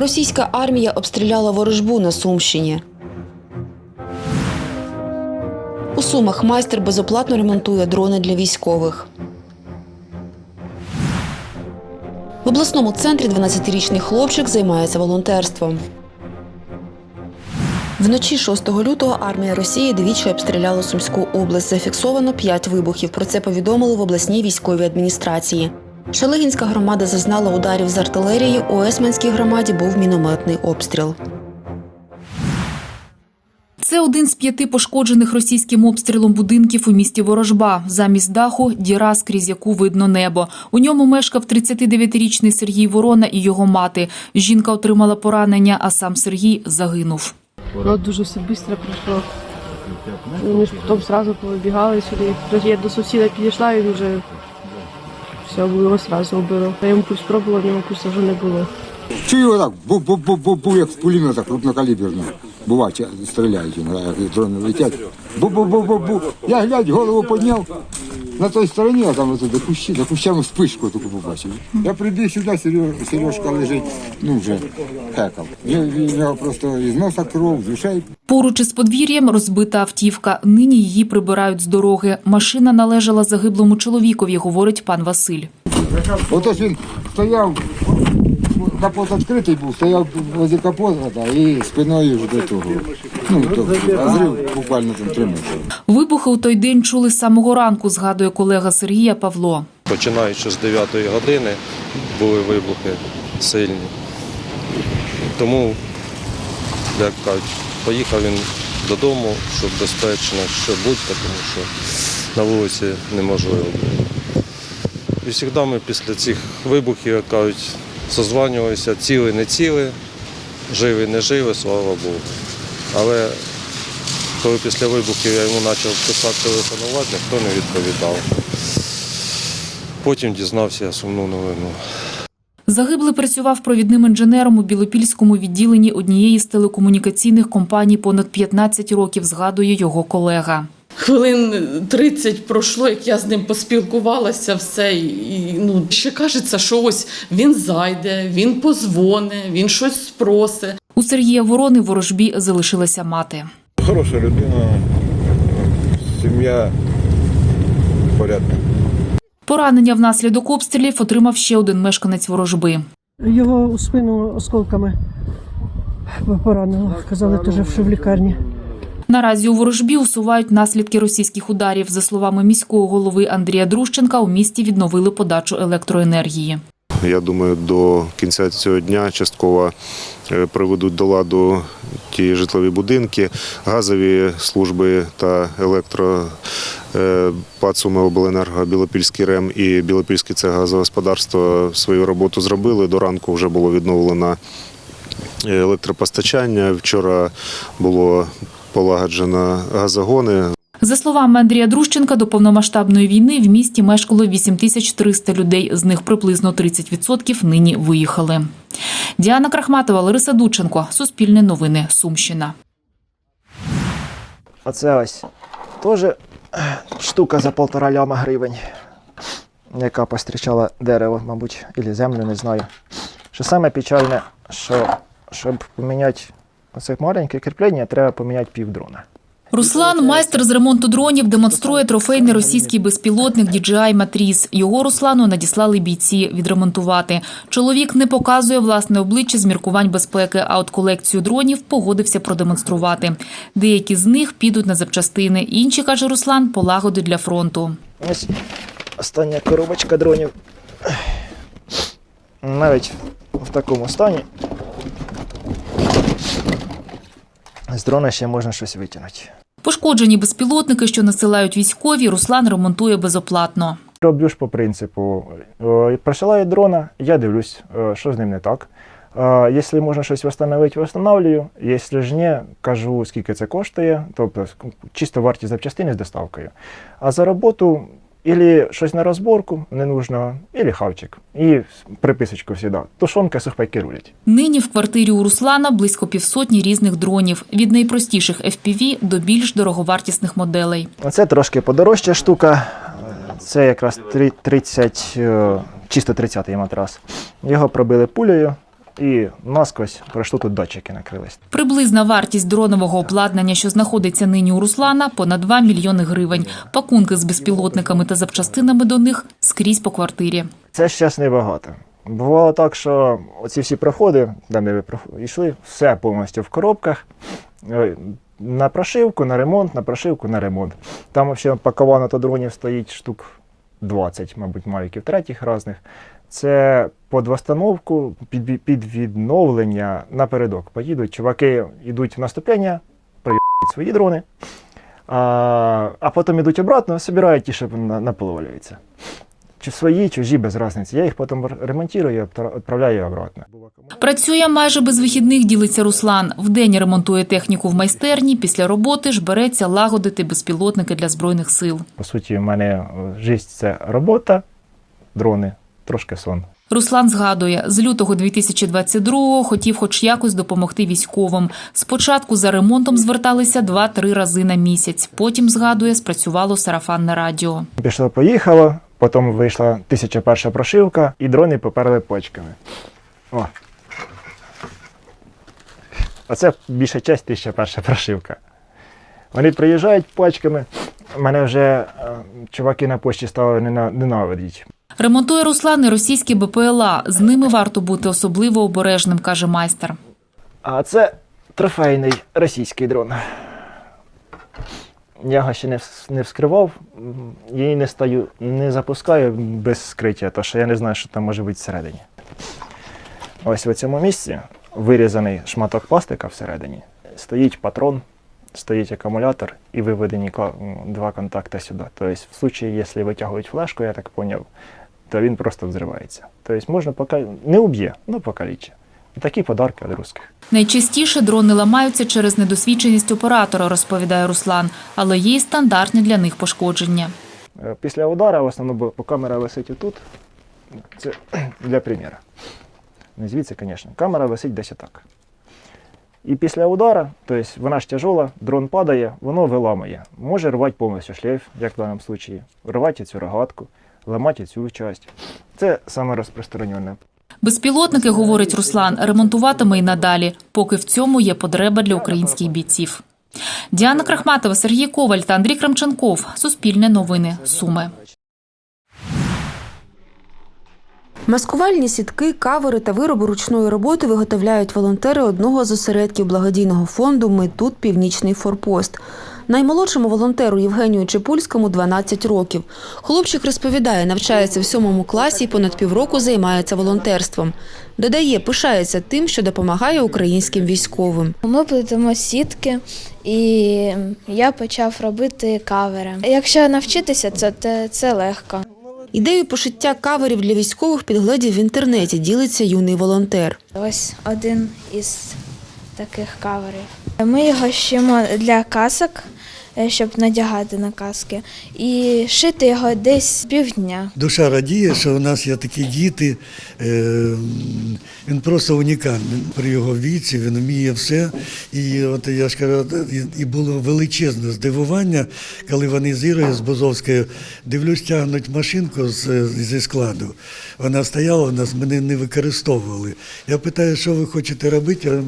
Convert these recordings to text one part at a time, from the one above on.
Російська армія обстріляла ворожбу на Сумщині. У Сумах майстер безоплатно ремонтує дрони для військових. В обласному центрі 12-річний хлопчик займається волонтерством. Вночі 6 лютого армія Росії двічі обстріляла Сумську область. Зафіксовано 5 вибухів. Про це повідомили в обласній військовій адміністрації. Шелегінська громада зазнала ударів з артилерії. У Есманській громаді був мінометний обстріл. Це один з п'яти пошкоджених російським обстрілом будинків у місті Ворожба. Замість даху діра, скрізь яку видно небо. У ньому мешкав 39-річний Сергій Ворона і його мати. Жінка отримала поранення, а сам Сергій загинув. Воно дуже все швидко пройшло. Вони ж потім одразу повибігали сюди. Я до сусіда підійшла, і вже все було одразу вбило. Я йому спробувала, в ньому пусть вже не було. Чую так, бу-бу-бу-бу, як в пуліметах крупнокаліберно. Буває, стріляють, як дрони летять. Бу-бу-бу-бу-бу. Я глядь, голову підняв. На той стороні, а там до кущі, за кущами спишку таку побачив. Я прибіг сюди, Сереж- Сережка лежить, ну вже хекав. В нього просто із носа кров, з ушей Поруч із подвір'ям розбита автівка. Нині її прибирають з дороги. Машина належала загиблому чоловікові, говорить пан Василь. Отож він стояв, капот відкритий був, стояв возле капота да, і спиною ж до того. Ну, то, розрив буквально там три метри. Вибухи у той день чули з самого ранку, згадує колега Сергія Павло. Починаючи з 9 години були вибухи сильні. Тому, як кажуть, поїхав він додому, щоб безпечно, що будь, тому що на вулиці неможливо. І завжди ми після цих вибухів, як кажуть, созванювалися, ціли, не ціли, живі, не живі, слава Богу. Але коли після вибухів я йому почав писати телефонувати, ніхто не відповідав. Потім дізнався сумну новину. Загиблий працював провідним інженером у Білопільському відділенні однієї з телекомунікаційних компаній понад 15 років, згадує його колега. Хвилин 30 пройшло, як я з ним поспілкувалася, все. І, ну, ще кажеться, що ось він зайде, він позвоне, він щось спросить. У Сергія Ворони ворожбі залишилася мати. Хороша людина, сім'я порядна. Поранення внаслідок обстрілів отримав ще один мешканець ворожби. Його у спину осколками поранило. Казали теж, що в лікарні. Наразі у ворожбі усувають наслідки російських ударів. За словами міського голови Андрія Друщенка, у місті відновили подачу електроенергії. Я думаю, до кінця цього дня частково е, приведуть до ладу ті житлові будинки, газові служби та електро е, ПАД «Суми Обленерго, Білопільський РЕМ і Білопільське це газогосподарство свою роботу зробили. До ранку вже було відновлено електропостачання. Вчора було полагоджено газогони. За словами Андрія Друщенка, до повномасштабної війни в місті мешкало 8300 людей. З них приблизно 30% нині виїхали. Діана Крахматова, Лариса Дученко, Суспільне новини, Сумщина. Оце ось теж е, штука за полтора ляма гривень, яка пострічала дерево, мабуть, або землю, не знаю. Що саме печальне, що щоб поміняти оце маленьке кріплення, треба поміняти півдрона. Руслан, майстер з ремонту дронів, демонструє трофейний російський безпілотник DJI Matriz. Його Руслану надіслали бійці відремонтувати. Чоловік не показує власне обличчя з міркувань безпеки, а от колекцію дронів погодився продемонструвати. Деякі з них підуть на запчастини, інші, каже Руслан, полагодить для фронту. Ось остання коробочка дронів. Навіть в такому стані. З дрона ще можна щось витягнути. Пошкоджені безпілотники, що насилають військові, Руслан ремонтує безоплатно. Роблю ж по принципу, е, присилаю дрона, я дивлюсь, е, що з ним не так. Е, Якщо можна щось встановити, встановлюю. Якщо ж ні, кажу, скільки це коштує, тобто чисто вартість запчастини з доставкою. А за роботу ілі щось на розборку ненужного, ілі хавчик. І приписочку завжди. Тушонка, сухпайки рулять. Нині в квартирі у Руслана близько півсотні різних дронів від найпростіших FPV до більш дороговартісних моделей. Оце трошки подорожча штука. Це якраз три- 30, е, чисто 30-й матрас. Його пробили пулею і насквозь пройшло тут датчики накрились. Приблизна вартість дронового обладнання, що знаходиться нині у Руслана, понад 2 мільйони гривень. Пакунки з безпілотниками та запчастинами до них скрізь по квартирі. Це зараз небагато. Бувало так, що оці всі проходи, де ми йшли, все повністю в коробках. Е, На прошивку, на ремонт, на прошивку, на ремонт. Там взагалі паковано то дронів стоїть штук 20, мабуть, мавіків третіх різних. Це під восстановку, під, під відновлення напередок. Поїдуть, чуваки йдуть в наступлення, приїдуть свої дрони, а, а потім йдуть обратно, збирають ті, що на- наполовлюються. Чи свої, чужі, без різниці. Я їх потім ремонтую і відпра- відправляю обратно. Працює майже без вихідних, ділиться Руслан. Вдень ремонтує техніку в майстерні, після роботи ж береться лагодити безпілотники для збройних сил. По суті, в мене життя це робота, дрони, трошки сон. Руслан згадує, з лютого 2022-го хотів хоч якось допомогти військовим. Спочатку за ремонтом зверталися 2-3 рази на місяць. Потім, згадує, спрацювало сарафанне радіо. Пішло, поїхало, потім вийшла тисяча перша прошивка, і дрони поперли почками. О. Оце більша часть тисяча перша прошивка. Вони приїжджають пачками. Мене вже е, чуваки на почті стали нена- ненавидіти. Ремонтує Руслан і російські БПЛА. З ними варто бути особливо обережним, каже майстер. А це трофейний російський дрон. Я ще не, не вскривав, і не стаю, не запускаю без скриття, тому що я не знаю, що там може бути всередині. Ось в цьому місці вирізаний шматок пластика всередині, стоїть патрон, стоїть акумулятор і виведені два контакти сюди. Тобто, в случае, якщо витягують флешку, я так зрозумів, то він просто взривається. Тобто можна пока не уб'є, ну покаліче. Такі подарки від русських. Найчастіше дрони ламаються через недосвідченість оператора, розповідає Руслан, але є й стандартні для них пошкодження. Е, Після удару в основному бо камера висить отут. Це для приміру. Не звідси, звісно. Камера висить десь отак. І після удару, тобто вона ж тяжола, дрон падає, воно виламує. Може рвати повністю шлейф, як в даному випадку, рвати цю рогатку, ламати цю часть. Це саме розпространене. Безпілотники, говорить Руслан, ремонтуватиме і надалі, поки в цьому є потреба для українських бійців. Діана Крахматова, Сергій Коваль та Андрій Крамченков. Суспільне новини. Суми. Маскувальні сітки, кавери та вироби ручної роботи виготовляють волонтери одного з осередків благодійного фонду Ми тут північний форпост. Наймолодшому волонтеру Євгенію Чепульському 12 років. Хлопчик розповідає, навчається в сьомому класі і понад півроку займається волонтерством. Додає, пишається тим, що допомагає українським військовим. Ми плетемо сітки, і я почав робити кавери. Якщо навчитися, це, це, це легко. Ідею пошиття каверів для військових підгледів в інтернеті ділиться юний волонтер. Ось один із таких каверів. Ми його шимо для касок, щоб надягати на каски, і шити його десь півдня. Душа радіє, що у нас є такі діти. Е, Він просто унікальний. При його віці він вміє все. І от я ж кажу, і- було величезне здивування, коли вони з Ірою з Бозовською дивлюсь, тягнуть машинку з, зі складу. Вона стояла у нас, мене не використовували. Я питаю, що ви хочете робити?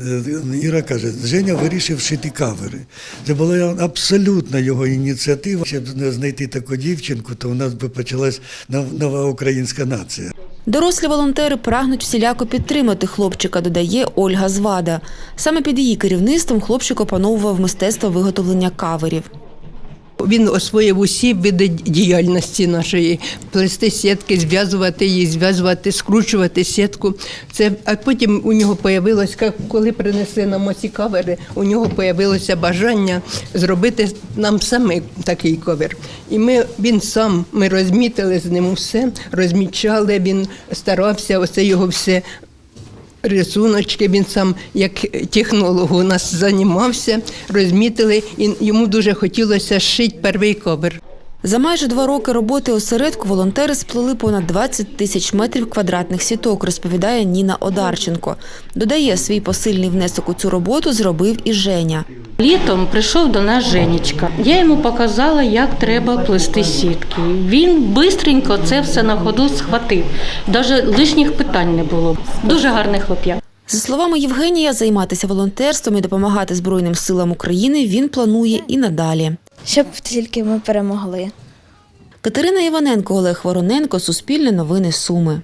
Е, Іра каже, Женя вирішив шити кавери. Це була абсолютно його ініціатива. Щоб знайти таку дівчинку, то у нас би почалась нова українська нація. Дорослі волонтери прагнуть всіляко підтримати хлопчика, додає Ольга Звада. Саме під її керівництвом хлопчик опановував мистецтво виготовлення каверів. Він освоїв усі види діяльності нашої плести сітки, зв'язувати її, зв'язувати, скручувати сітку. Це а потім у нього появилось, ка- коли принесли нам оці кавери, у нього появилося бажання зробити нам саме такий ковер. І ми він сам ми розмітили з ним усе, розмічали. Він старався оце його все рисуночки. Він сам як технолог у нас займався, розмітили, і йому дуже хотілося шити перший ковер. За майже два роки роботи осередку волонтери сплели понад 20 тисяч метрів квадратних сіток, розповідає Ніна Одарченко. Додає, свій посильний внесок у цю роботу зробив і Женя. Літом прийшов до нас Женечка. Я йому показала, як треба плести сітки. Він швидко це все на ходу схватив. Навіть лишніх питань не було. Дуже гарний хлоп'я. За словами Євгенія, займатися волонтерством і допомагати Збройним силам України він планує і надалі. Щоб тільки ми перемогли. Катерина Іваненко, Олег Вороненко, Суспільне новини Суми.